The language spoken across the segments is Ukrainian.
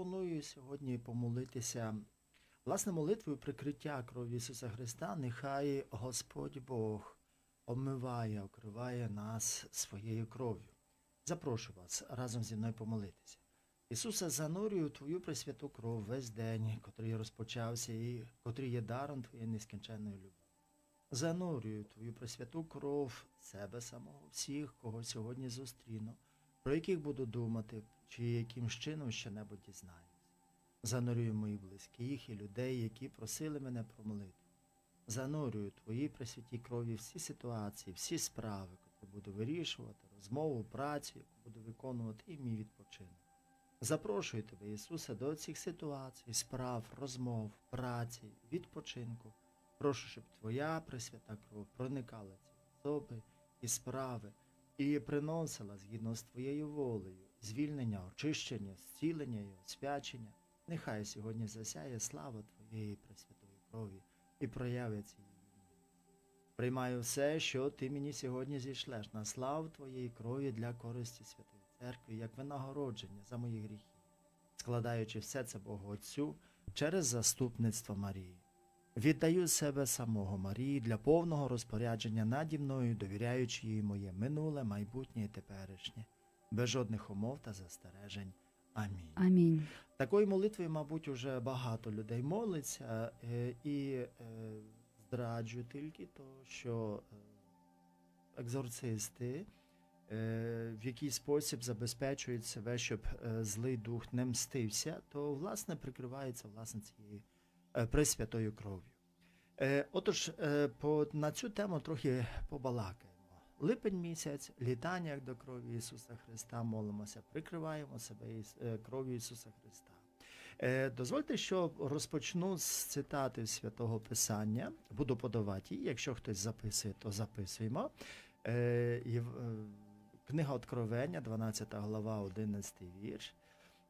пропоную сьогодні помолитися власне молитвою прикриття крові Ісуса Христа. Нехай Господь Бог омиває, окриває нас своєю кров'ю. Запрошую вас разом зі мною помолитися. Ісусе, занурюю Твою пресвяту кров весь день, котрий розпочався і котрий є даром Твоєї нескінченної любові. Занурюю Твою пресвяту кров себе самого, всіх, кого сьогодні зустріну, про яких буду думати, чи яким чином ще-небудь дізнаюсь. Занурюю моїх близьких і людей, які просили мене про молитву. Занурюю Твої пресвяті крові всі ситуації, всі справи, які буду вирішувати, розмову, працю, яку буду виконувати, і мій відпочинок. Запрошую тебе, Ісусе, до цих ситуацій, справ, розмов, праці, відпочинку. Прошу, щоб Твоя пресвята кров проникала ці особи і справи і приносила згідно з Твоєю волею звільнення, очищення, зцілення і освячення. Нехай сьогодні засяє слава Твоєї пресвятої крові і проявиться її. Приймаю все, що ти мені сьогодні зійшлеш на славу Твоєї крові для користі Святої Церкви, як винагородження за мої гріхи, складаючи все це Богу Отцю через заступництво Марії. Віддаю себе самого Марії для повного розпорядження наді мною, довіряючи їй моє минуле, майбутнє і теперішнє, без жодних умов та застережень. Амінь. Амінь. Такою молитвою, мабуть, уже багато людей молиться, е, і е, зраджую тільки то, що е, екзорцисти в який спосіб забезпечують себе, щоб злий дух не мстився, то власне прикривається власне цією пресвятою кров'ю. Е, Отож, е, на цю тему трохи побалакаємо. Липень місяць, літання до крові Ісуса Христа, молимося, прикриваємо себе е, кров'ю Ісуса Христа. Е, Дозвольте, що розпочну з цитати Святого Писання. Буду подавати її. Якщо хтось записує, то записуємо. Е, е, Книга Откровення, 12 глава, 11 вірш.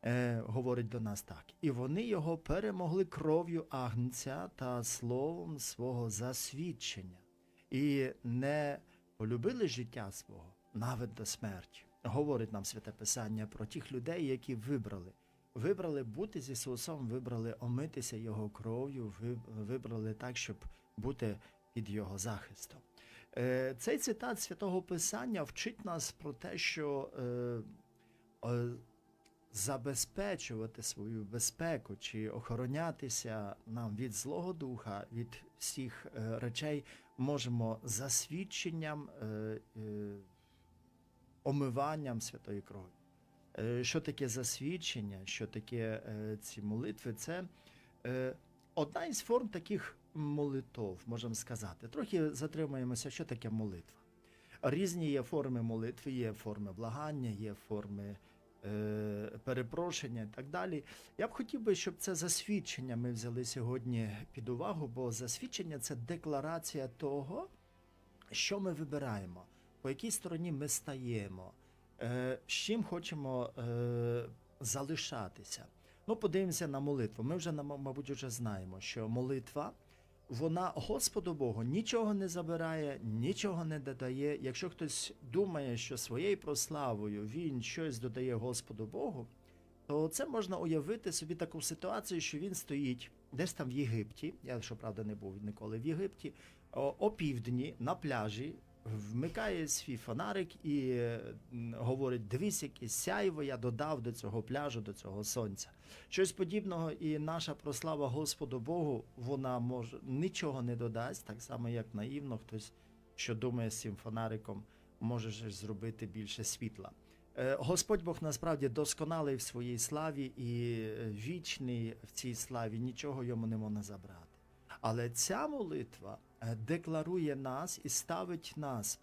Е, говорить до нас так. І вони його перемогли кров'ю агнця та словом свого засвідчення, і не полюбили життя свого навіть до смерті. Говорить нам святе Писання про тих людей, які вибрали. Вибрали бути з Ісусом, вибрали омитися Його кров'ю, вибрали так, щоб бути під Його захистом. Е, Цей цитат святого Писання вчить нас про те, що е, е, забезпечувати свою безпеку чи охоронятися нам від Злого Духа, від всіх е, речей можемо засвідченням, е, е, омиванням святої крові. Що таке засвідчення, що таке ці молитви? Це одна із форм таких молитов, можемо сказати. Трохи затримаємося, що таке молитва. Різні є форми молитви, є форми благання, є форми перепрошення і так далі. Я б хотів би, щоб це засвідчення ми взяли сьогодні під увагу, бо засвідчення це декларація того, що ми вибираємо, по якій стороні ми стаємо, е, з чим хочемо е, залишатися. Ну, подивимося на молитву. Ми вже, мабуть, вже знаємо, що молитва, вона Господу Богу нічого не забирає, нічого не додає. Якщо хтось думає, що своєю прославою він щось додає Господу Богу, то це можна уявити собі таку ситуацію, що він стоїть десь там в Єгипті. Я щоправда не був ніколи в Єгипті, опівдні на пляжі. Вмикає свій фонарик і говорить: дивись, яке сяйво я додав до цього пляжу, до цього сонця. Щось подібного, і наша прослава Господу Богу, вона може нічого не додасть, так само як наївно хтось, що думає з цим фонариком, може зробити більше світла. Е, Господь Бог насправді досконалий в своїй славі і е, вічний в цій славі, нічого йому не можна забрати. Але ця молитва декларує нас і ставить нас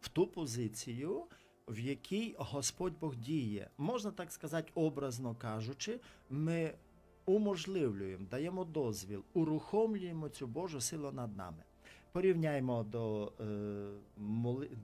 в ту позицію, в якій Господь Бог діє. Можна так сказати, образно кажучи, ми уможливлюємо, даємо дозвіл, урухомлюємо цю Божу силу над нами. Порівняємо до, е,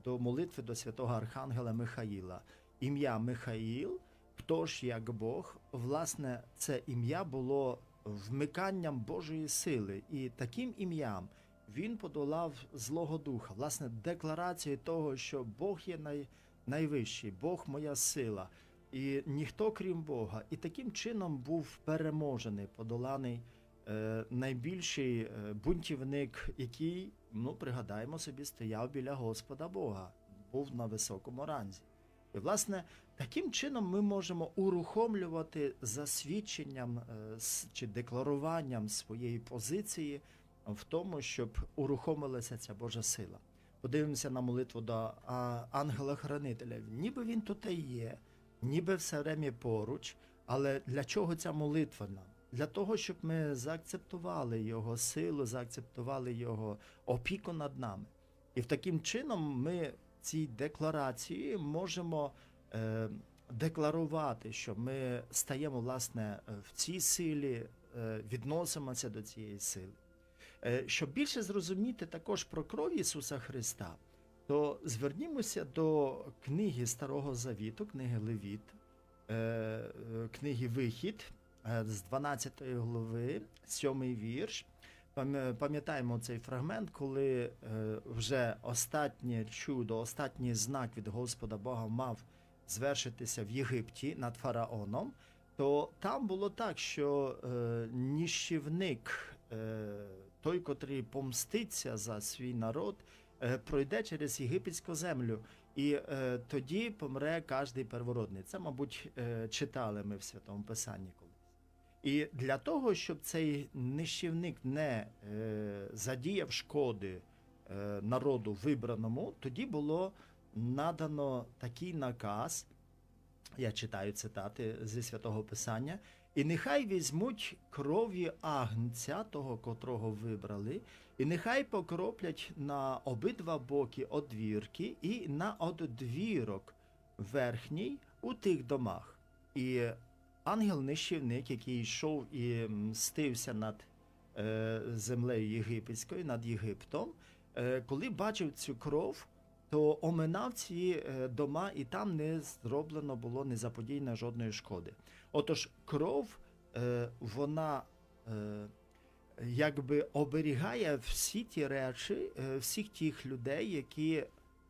до молитви до святого Архангела Михаїла. Ім'я Михаїл, хто ж як Бог, власне, це ім'я було вмиканням Божої сили, і таким ім'ям він подолав Злого Духа, власне, декларацією того, що Бог є най, найвищий, Бог моя сила. і ніхто крім Бога. І таким чином був переможений, подоланий е, найбільший е, бунтівник, який, ну пригадаємо собі, стояв біля Господа Бога, був на високому ранзі. І, власне, таким чином ми можемо урухомлювати засвідченням е, чи декларуванням своєї позиції в тому, щоб урухомилася ця Божа сила. Подивимося на молитву до ангела-хранителя. Ніби він тут і є, ніби все время поруч, але для чого ця молитва нам? Для того, щоб ми заакцептували його силу, заакцептували його опіку над нами. І в таким чином ми цій декларації можемо е, декларувати, що ми стаємо власне в цій силі, е, відносимося до цієї сили. Е, Щоб більше зрозуміти також про кров Ісуса Христа, то звернімося до книги Старого Завіту, книги Левіт, е, книги Вихід е, з 12 глави, 7 вірш. Пам'ятаємо цей фрагмент, коли вже останнє чудо, останній знак від Господа Бога мав звершитися в Єгипті над фараоном, то там було так, що ніщівник, той, котрий помститься за свій народ, е, пройде через єгипетську землю. І е, тоді помре кожний первородний. Це, мабуть, е, читали ми в Святому Писанні колись. І для того, щоб цей нищівник не задіяв шкоди народу вибраному, тоді було надано такий наказ. Я читаю цитати зі святого Писання. І нехай візьмуть крові агнця, того, котрого вибрали, і нехай покроплять на обидва боки одвірки і на одвірок верхній у тих домах. І ангел-нищівник, який йшов і мстився над е, землею єгипетською, над Єгиптом, е, коли бачив цю кров, то оминав ці е, дома, і там не зроблено було не заподійно жодної шкоди. Отож, кров, е, вона е, якби оберігає всі ті речі, всіх тих людей, які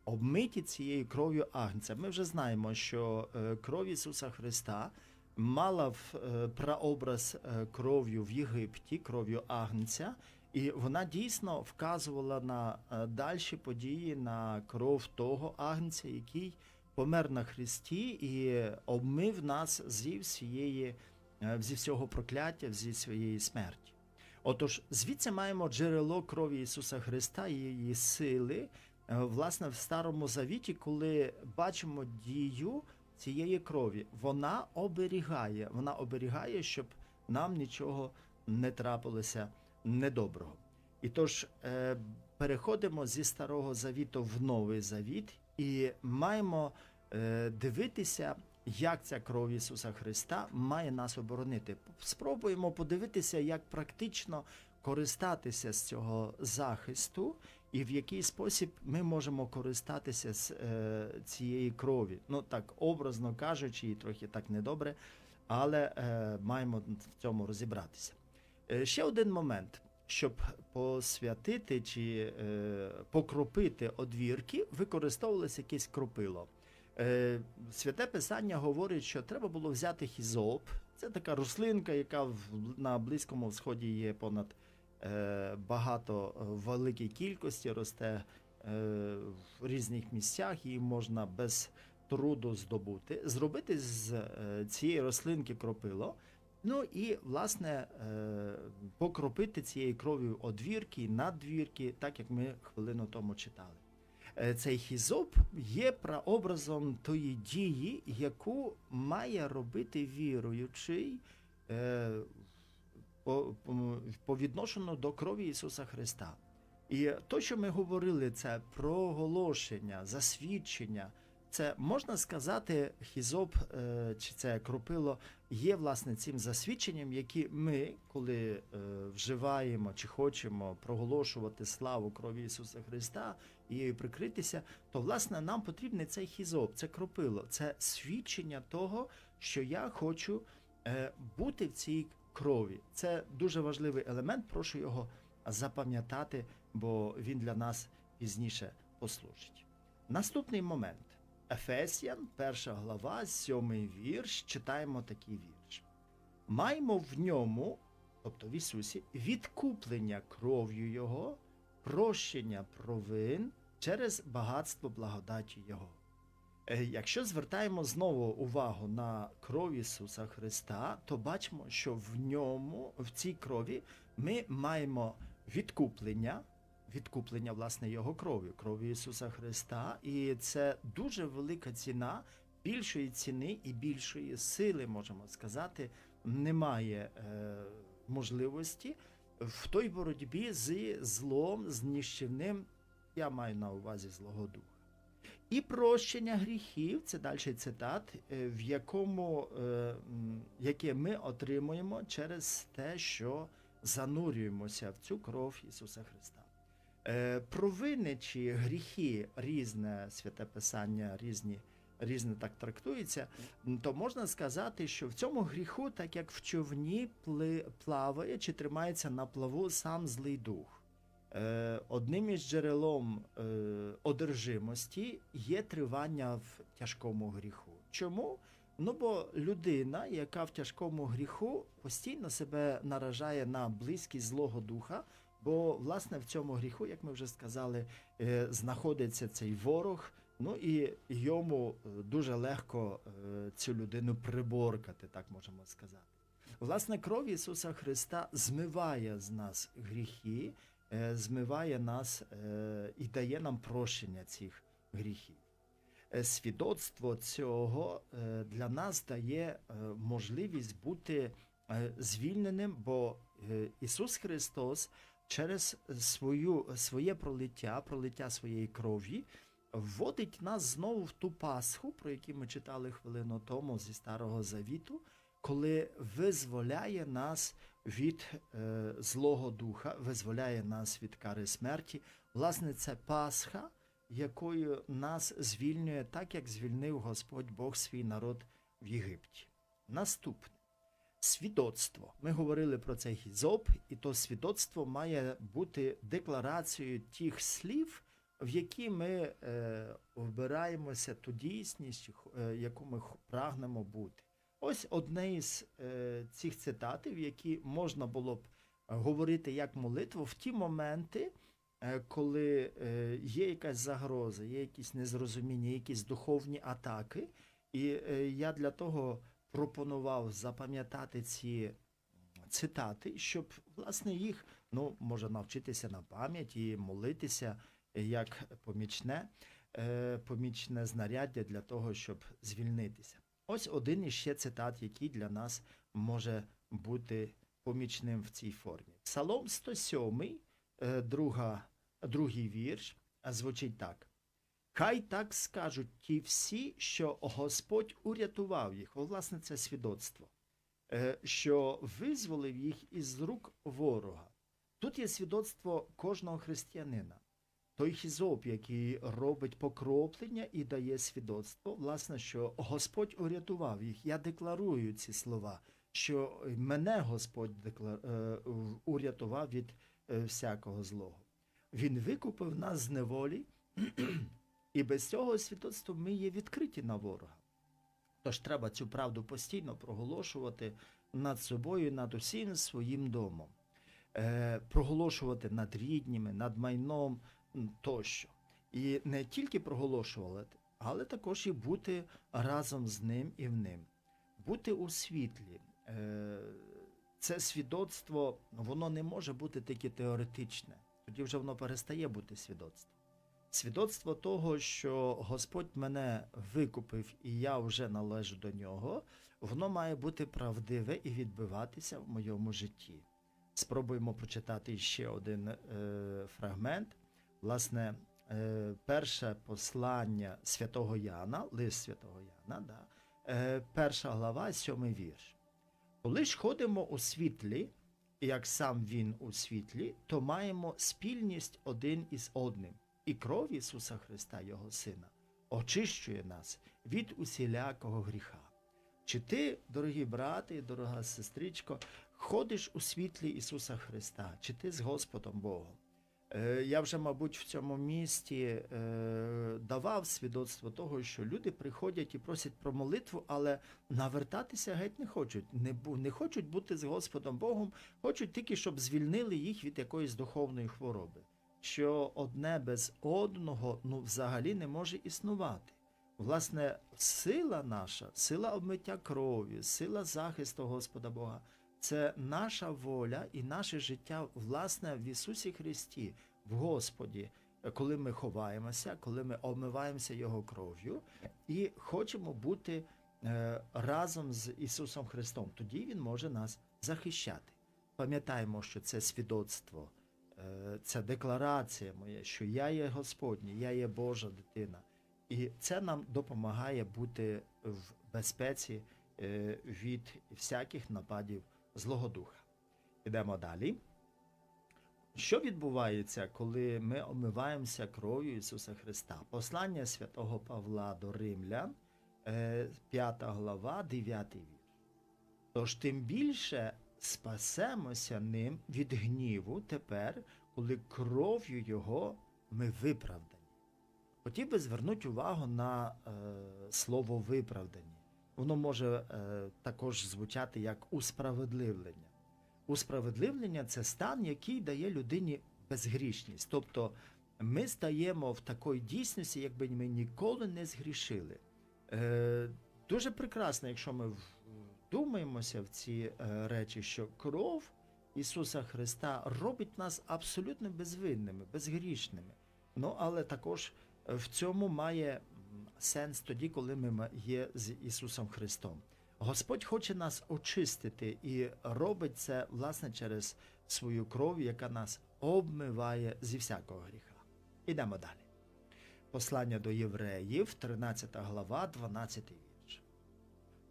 обмиті цією кров'ю Агнця. Ми вже знаємо, що кров Ісуса Христа мала в прообраз кров'ю в Єгипті, кров'ю Агнця, і вона дійсно вказувала на е, дальші події, на кров того Агнця, який помер на Христі і обмив нас зі всієї, е, зі всього прокляття, зі своєї смерті. Отож, звідси маємо джерело крові Ісуса Христа і її сили, е, власне, в Старому Завіті, коли бачимо дію цієї крові. Вона оберігає, вона оберігає, щоб нам нічого не трапилося недоброго. І тож е, переходимо зі Старого Завіту в Новий Завіт і маємо е, дивитися, як ця кров Ісуса Христа має нас оборонити. Спробуємо подивитися, як практично користатися з цього захисту, і в який спосіб ми можемо користатися з е, цієї крові. Ну так образно кажучи, і трохи так недобре, але е, маємо в цьому розібратися. Е, ще один момент. Щоб посвятити чи е, покропити одвірки, використовувалося якесь кропило. Е, Святе Писання говорить, що треба було взяти хізоп. Це така рослинка, яка в, на Близькому Сході є понад е, багато е, в великій кількості, росте е, в різних місцях, її можна без труду здобути. Зробити з е, цієї рослинки кропило. Ну і, власне, е, покропити цією кров'ю одвірки, надвірки, так як ми хвилину тому читали. Е, Цей хізоп є прообразом тої дії, яку має робити віруючий е, по, відношенню до крові Ісуса Христа. І то, що ми говорили, це проголошення, засвідчення. Це можна сказати, хізоп е, чи це кропило є власне цим засвідченням, які ми, коли е, вживаємо чи хочемо проголошувати славу крові Ісуса Христа і її прикритися, то власне нам потрібний цей хізоп, це кропило, це свідчення того, що я хочу е, бути в цій крові. Це дуже важливий елемент. Прошу його запам'ятати, бо він для нас пізніше послужить. Наступний момент. Ефесіян, перша глава, сьомий вірш, читаємо такий вірш. Маємо в ньому, тобто в Ісусі, відкуплення кров'ю Його, прощення провин через багатство благодаті Його. Е, Якщо звертаємо знову увагу на кров Ісуса Христа, то бачимо, що в ньому, в цій крові, ми маємо відкуплення, відкуплення власне Його кров'ю, кров'ю Ісуса Христа, і це дуже велика ціна, більшої ціни і більшої сили, можемо сказати, немає е, можливості в той боротьбі з злом, з ніщівним, я маю на увазі злого духа. І прощення гріхів, це далі цитат, е, в якому, е, яке ми отримуємо через те, що занурюємося в цю кров Ісуса Христа. Е, Провини чи гріхи різне святе писання, різні, різне так трактується, то можна сказати, що в цьому гріху, так як в човні плаває чи тримається на плаву сам злий дух. Е, Одним із джерелом е, одержимості є тривання в тяжкому гріху. Чому? Ну бо людина, яка в тяжкому гріху, постійно себе наражає на близькість злого духа, бо власне в цьому гріху, як ми вже сказали, е, знаходиться цей ворог. Ну і йому е, дуже легко е, цю людину приборкати, так можемо сказати. Власне, кров Ісуса Христа змиває з нас гріхи, змиває нас і дає нам прощення цих гріхів. Свідоцтво цього для нас дає можливість бути звільненим, бо Ісус Христос через свою, своє пролиття, пролиття своєї крові, вводить нас знову в ту Пасху, про яку ми читали хвилину тому зі Старого Завіту, коли визволяє нас від е, злого духа, визволяє нас від кари смерті. Власне, це Пасха, якою нас звільнює, так як звільнив Господь Бог свій народ в Єгипті. Наступне свідоцтво. Ми говорили про цей гізоп, і то свідоцтво має бути декларацією тих слів, в які ми е, вбираємося ту дійсність, е, яку ми прагнемо бути. Ось одне із е, цих цитатів, які можна було б говорити як молитву в ті моменти, е, коли е, є якась загроза, є якісь незрозуміння, якісь духовні атаки. І е, я для того пропонував запам'ятати ці цитати, щоб власне їх ну, може навчитися на пам'ять і молитися як помічне, е, помічне знаряддя для того, щоб звільнитися. Ось один іще цитат, який для нас може бути помічним в цій формі. Псалом 107, е, друга, другий вірш, звучить так. Хай так скажуть ті всі, що Господь урятував їх. О, власне, це свідоцтво, е, що визволив їх із рук ворога. Тут є свідоцтво кожного християнина. Той хізоп, який робить покроплення і дає свідоцтво, власне, що Господь урятував їх. Я декларую ці слова, що мене Господь декла... е, урятував від е, всякого злого. Він викупив нас з неволі, і без цього свідоцтва ми є відкриті на ворога. Тож треба цю правду постійно проголошувати над собою, над усім своїм домом, е, проголошувати над рідніми, над майном тощо. І не тільки проголошувати, але також і бути разом з ним і в ним, бути у світлі. Е, це свідоцтво, воно не може бути тільки теоретичне. Тоді вже воно перестає бути свідоцтвом. Свідоцтво того, що Господь мене викупив і я вже належу до нього, воно має бути правдиве і відбиватися в моєму житті. Спробуємо прочитати ще один е, фрагмент. Власне, е, перше послання святого Яна, лист святого Яна, да, е, перша глава, сьомий вірш. Коли ж ходимо у світлі, як сам він у світлі, то маємо спільність один із одним. І кров Ісуса Христа, Його Сина, очищує нас від усілякого гріха. Чи ти, дорогі брати, дорога сестричко, ходиш у світлі Ісуса Христа, чи ти з Господом Богом? Е, Я вже, мабуть, в цьому місті е, давав свідоцтво того, що люди приходять і просять про молитву, але навертатися геть не хочуть. Не хочуть бути з Господом Богом, хочуть тільки, щоб звільнили їх від якоїсь духовної хвороби. Що одне без одного ну, взагалі не може існувати. Власне, сила наша, сила обмиття крові, сила захисту Господа Бога це наша воля і наше життя, власне, в Ісусі Христі, в Господі, коли ми ховаємося, коли ми омиваємося Його кров'ю і хочемо бути е, разом з Ісусом Христом. Тоді Він може нас захищати. Пам'ятаємо, що це свідоцтво, це декларація моя, що я є Господній, я є Божа дитина. І це нам допомагає бути в безпеці е, від всяких нападів Злого Духа. Ідемо далі. Що відбувається, коли ми омиваємося кров'ю Ісуса Христа? Послання святого Павла до Римлян, 5 глава, 9 вірш. Тож тим більше спасемося ним від гніву тепер, коли кров'ю Його ми виправдані. Хотів би звернути увагу на е, слово виправдані. Воно може е, також звучати як усправедливлення. Усправедливлення це стан, який дає людині безгрішність. Тобто ми стаємо в такій дійсності, якби ми ніколи не згрішили. Е, дуже прекрасно, якщо ми вдумаємося в ці е, речі, що кров Ісуса Христа робить нас абсолютно безвинними, безгрішними. Ну, але також е, в цьому має сенс тоді, коли ми є з Ісусом Христом. Господь хоче нас очистити і робить це власне через свою кров, яка нас обмиває зі всякого гріха. Ідемо далі. Послання до євреїв, 13 глава, 12 вірш.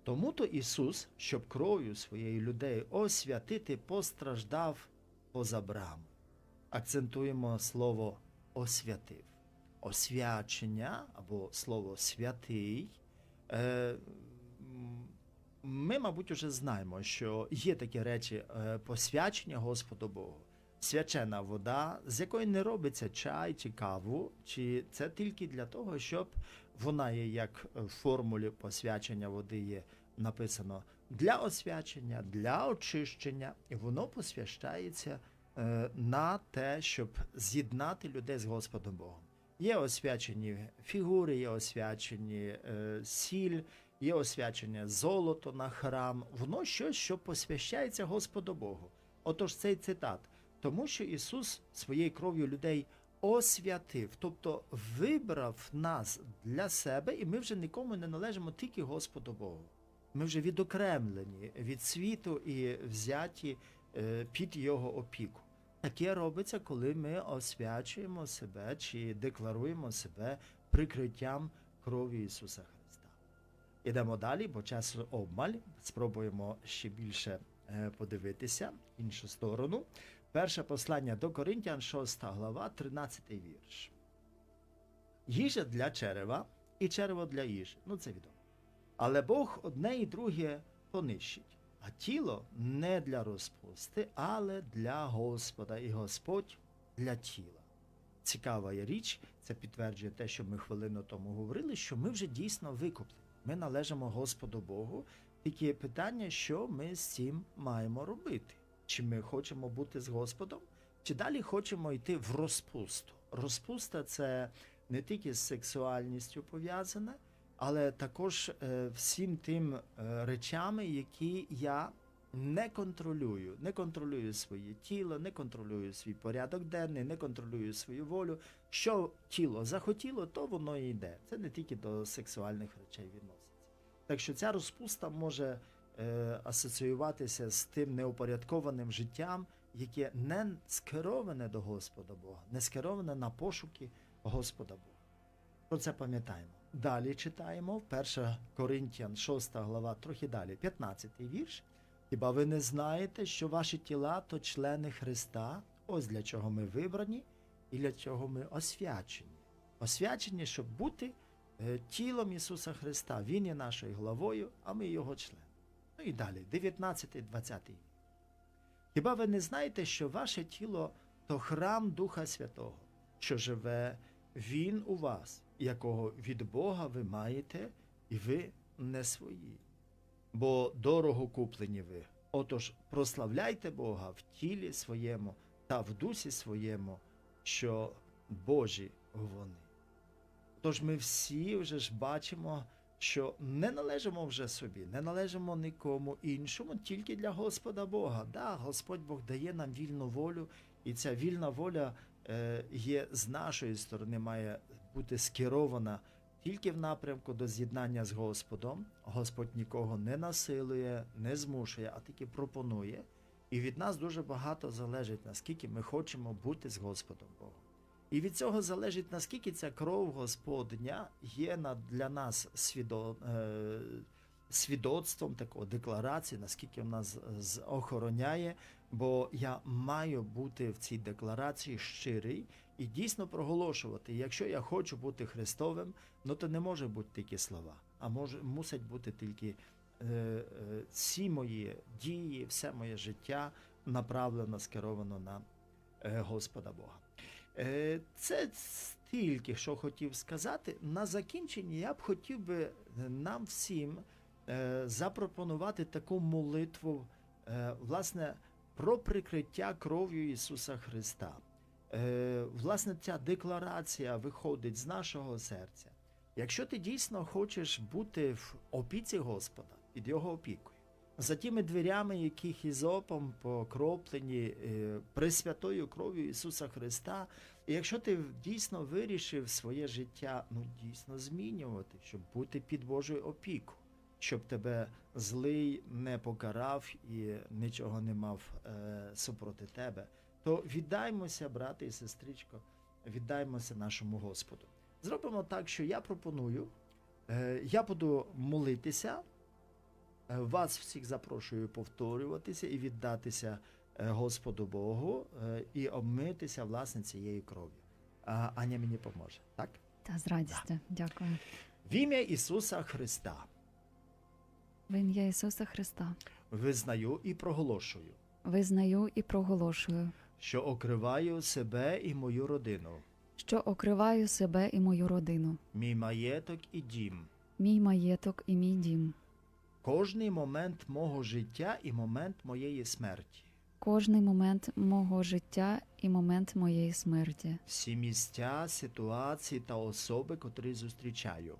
Тому то Ісус, щоб кров'ю своєї людей освятити, постраждав поза браму. Акцентуємо слово освятив. Освячення або слово святий. Е, ми, мабуть, уже знаємо, що є такі речі е, посвячення Господу Богу. Свячена вода, з якої не робиться чай чи каву, чи це тільки для того, щоб вона є як в формулі посвячення води є написано для освячення, для очищення, і воно посвящається е, на те, щоб з'єднати людей з Господом Богом. Є освячені фігури, є освячені е, сіль, є освячення золото на храм. Воно щось, що посвящається Господу Богу. Отож, цей цитат. Тому що Ісус своєю кров'ю людей освятив, тобто вибрав нас для себе, і ми вже нікому не належимо тільки Господу Богу. Ми вже відокремлені від світу і взяті е, під Його опіку. Таке робиться, коли ми освячуємо себе чи декларуємо себе прикриттям крові Ісуса Христа. Ідемо далі, бо часу обмаль. Спробуємо ще більше е, подивитися іншу сторону. Перше послання до Коринтян, 6 глава, 13 вірш. Їжа для черева і черево для їжі. Ну, це відомо. Але Бог одне і друге понищить. А тіло не для розпусти, але для Господа, і Господь для тіла. Цікава є річ, це підтверджує те, що ми хвилину тому говорили, що ми вже дійсно викуплені. Ми належимо Господу Богу. Тільки питання, що ми з цим маємо робити. Чи ми хочемо бути з Господом, чи далі хочемо йти в розпусту. Розпуста це не тільки з сексуальністю пов'язане, але також е, всім тим е, речами, які я не контролюю. Не контролюю своє тіло, не контролюю свій порядок денний, не контролюю свою волю. Що тіло захотіло, то воно йде. Це не тільки до сексуальних речей відноситься. Так що ця розпуста може асоціюватися з тим неупорядкованим життям, яке не скероване до Господа Бога, не скероване на пошуки Господа Бога. Про це пам'ятаємо. Далі читаємо 1 Коринтян, 6 глава, трохи далі, 15 вірш. Хіба ви не знаєте, що ваші тіла то члени Христа? Ось для чого ми вибрані і для чого ми освячені. Освячені, щоб бути е, тілом Ісуса Христа. Він є нашою главою, а ми його член. Ну і далі, 19-20. Хіба ви не знаєте, що ваше тіло то храм Духа Святого, що живе Він у вас, якого від Бога ви маєте, і ви не свої. Бо дорого куплені ви. Отож, прославляйте Бога в тілі своєму та в дусі своєму, що Божі вони. Тож ми всі вже ж бачимо, що не належимо вже собі, не належимо нікому іншому, тільки для Господа Бога. Да, Господь Бог дає нам вільну волю, і ця вільна воля е, є з нашої сторони, має бути скерована тільки в напрямку до з'єднання з Господом. Господь нікого не насилує, не змушує, а тільки пропонує. І від нас дуже багато залежить, наскільки ми хочемо бути з Господом Богом. І від цього залежить, наскільки ця кров Господня є для нас свідо, е, свідоцтвом такого декларації, наскільки вона охороняє, бо я маю бути в цій декларації щирий і дійсно проголошувати. Якщо я хочу бути Христовим, ну то не може бути тільки слова, а може мусить бути тільки е, е, всі мої дії, все моє життя направлено, скеровано на е, Господа Бога. Е, Це стільки, що хотів сказати. На закінчення я б хотів би нам всім е, запропонувати таку молитву, е, власне, про прикриття кров'ю Ісуса Христа. Власне, ця декларація виходить з нашого серця. Якщо ти дійсно хочеш бути в опіці Господа, під Його опікою, за тими дверями, яких ізопом покроплені е, пресвятою кров'ю Ісуса Христа, і якщо ти дійсно вирішив своє життя ну, дійсно змінювати, щоб бути під Божою опіку, щоб тебе злий не покарав і нічого не мав е, супроти тебе, то віддаймося, брате і сестричко, віддаймося нашому Господу. Зробимо так, що я пропоную, е, я буду молитися. Е, Вас всіх запрошую повторюватися і віддатися е, Господу Богу е, і обмитися власне цією кров'ю. А Аня мені поможе. Так? Та з радістю. Дякую. В ім'я Ісуса Христа В ім'я Ісуса Христа визнаю і проголошую, визнаю і проголошую, що окриваю себе і мою родину, що окриваю себе і мою родину, мій маєток і дім, мій маєток і мій дім, кожний момент мого життя і момент моєї смерті, кожний момент мого життя і момент моєї смерті, всі місця, ситуації та особи, котрі зустрічаю.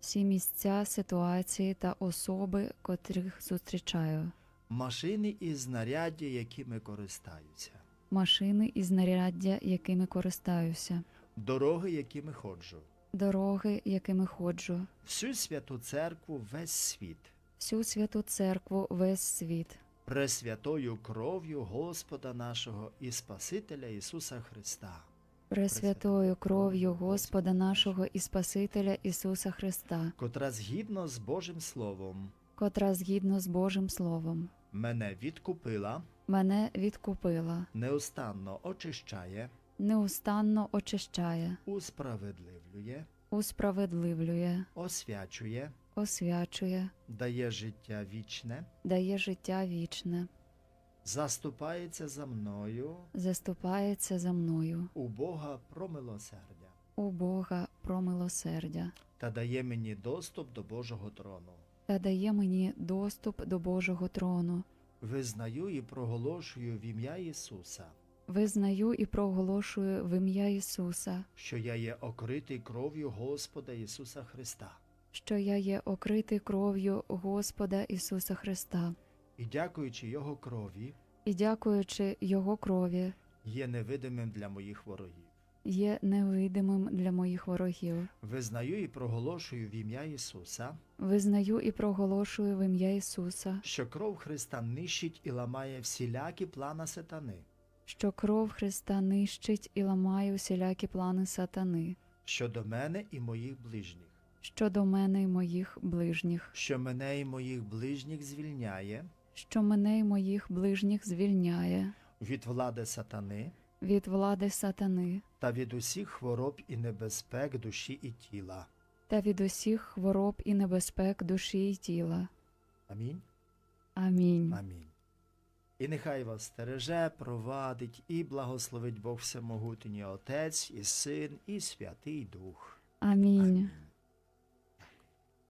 всі місця, ситуації та особи, котрих зустрічаю, машини і знаряддя, якими користаюся, машини і знаряддя, якими користаюся, дороги, якими ходжу, дороги, якими ходжу, всю святу церкву, весь світ, всю святу церкву, весь світ, пресвятою кров'ю Господа нашого і Спасителя Ісуса Христа, Пресвятою кров'ю Господа нашого і Спасителя Ісуса Христа, котра згідно з Божим Словом. Котра згідно з Божим Словом. Мене відкупила, мене відкупила, неустанно очищає, неустанно очищає, усправедливлює, усправедливлює, освячує, освячує, дає життя вічне, дає життя вічне, заступається за мною. Заступається за мною, у Бога про милосердя. у Бога про милосердя, та дає мені доступ до Божого трону. та дає мені доступ до Божого трону. Визнаю і проголошую в ім'я Ісуса, Визнаю і проголошую в ім'я Ісуса, що я є окритий кров'ю Господа Ісуса Христа, що я є окритий кров'ю Господа Ісуса Христа, і дякуючи Його крові, і дякуючи Його крові, є невидимим для моїх ворогів. є невидимим для моїх ворогів. Визнаю і проголошую в ім'я Ісуса, Визнаю і проголошую в ім'я Ісуса, що кров Христа нищить і ламає всілякі плана сатани, що кров Христа нищить і ламає усілякі плани сатани, щодо мене і моїх ближніх, щодо мене і моїх ближніх, що мене і моїх ближніх звільняє що мене і моїх ближніх звільняє від влади сатани від влади сатани та від усіх хвороб і небезпек душі і тіла. та від усіх хвороб і небезпек душі і тіла. Амінь. Амінь. Амінь. І нехай вас стереже, провадить і благословить Бог Всемогутній Отець, і Син, і Святий Дух. Амінь. Амінь.